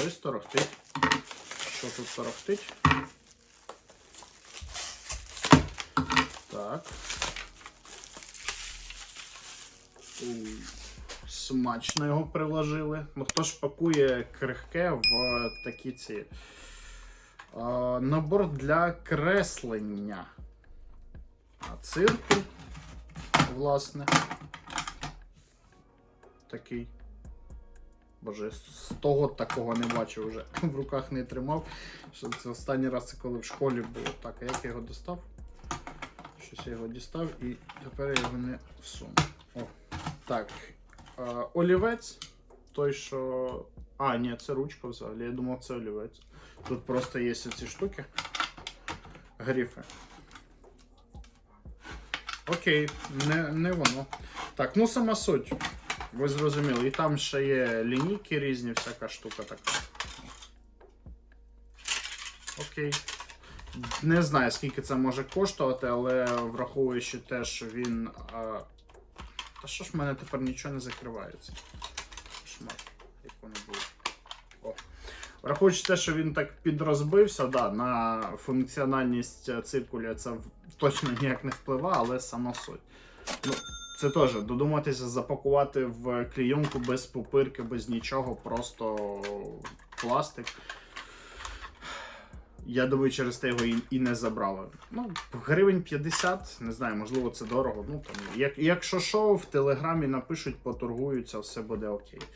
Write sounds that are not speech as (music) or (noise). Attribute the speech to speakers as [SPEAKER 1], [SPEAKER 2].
[SPEAKER 1] Щось торохтить. Що тут торохтить? Так. У, Смачно його приложили. Ну хто ж пакує крихке в такі ці. А, набор для креслення. А цирку, власне. Такий. Боже, з того такого не бачив вже. (laughs) В руках не тримав. Що це останній раз це коли в школі було. Так, а як я його достав? Щось я його дістав і тепер я його не всуну. О, так. Олівець. Той, що. А, ні, це ручка взагалі. Я думав, це олівець. Тут просто є ці штуки. Грифи. Окей, не, не воно. Так, ну сама суть. Ви зрозуміли. І там ще є лінійки різні, всяка штука така. Окей. Не знаю, скільки це може коштувати, але враховуючи те, що він. А... Та що ж в мене тепер нічого не закривається? Шмат, як воно було. О. Враховуючи те, що він так підрозбився, да, на функціональність циркуля це точно ніяк не впливає, але сама суть. Ну, це теж додуматися запакувати в клійонку без пупирки, без нічого, просто пластик. Я думаю, через те його і, і не забрали. Ну, гривень 50, не знаю, можливо, це дорого. Ну там, як, якщо що, в телеграмі напишуть, поторгуються, все буде окей.